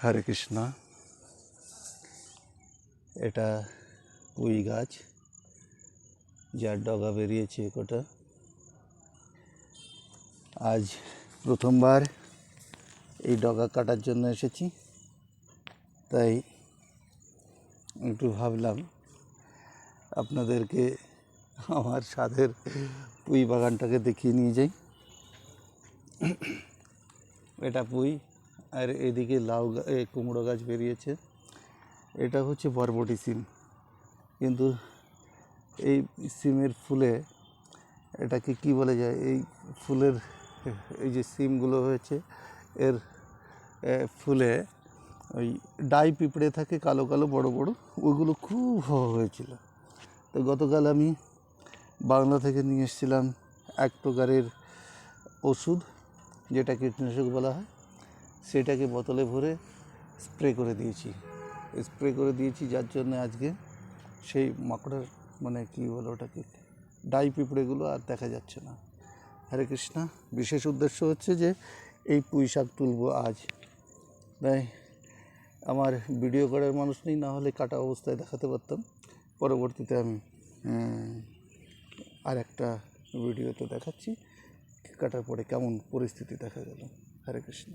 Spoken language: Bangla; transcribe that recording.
হরে কৃষ্ণ। এটা পুঁই গাছ, যার ডগা বেরিয়েছে কোটা আজ প্রথমবার এই ডগা কাটার জন্য এসেছি, তাই একটু ভাবলাম আপনাদেরকে আমার স্বাদের পুঁই বাগানটাকে দেখিয়ে নিয়ে যাই। এটা পুঁই আর এদিকে লাউ কুমড়ো গাছ বেরিয়েছে। এটা হচ্ছে বরবটি সিম। কিন্তু এই সিমের ফুলে এটাকে কি বলে যায়? এই ফুলের, এই যে সিমগুলো হয়েছে, এর ফুলে ওই ডাই পিঁপড়ে থাকে, কালো কালো, বড় বড় ওইগুলো খুব হওয়া হয়েছিল। তো গতকাল আমি বাংলা থেকে নিয়ে এসেছিলাম এক প্রকারের ওষুধ যেটা কীটনাশক বলা হয়। সেটাকে বোতলে ভরে স্প্রে করে দিয়েছি। স্প্রে করে দিয়েছি যার জন্য আজকে সেই মাকড়ের মানে কী বলো ওটাকে, ডাই পিঁপড়েগুলো আর দেখা যাচ্ছে না। হরে কৃষ্ণা, বিশেষ উদ্দেশ্য হচ্ছে যে এই পুঁই শাক তুলবো আজ। তাই আমার ভিডিও করার মানুষ নেই, না হলে কাটা অবস্থায় দেখাতে পারতাম। পরবর্তীতে আমি আর একটা ভিডিওতে দেখাচ্ছি, কাটার পরে কেমন পরিস্থিতি দেখা গেল। হরে কৃষ্ণ।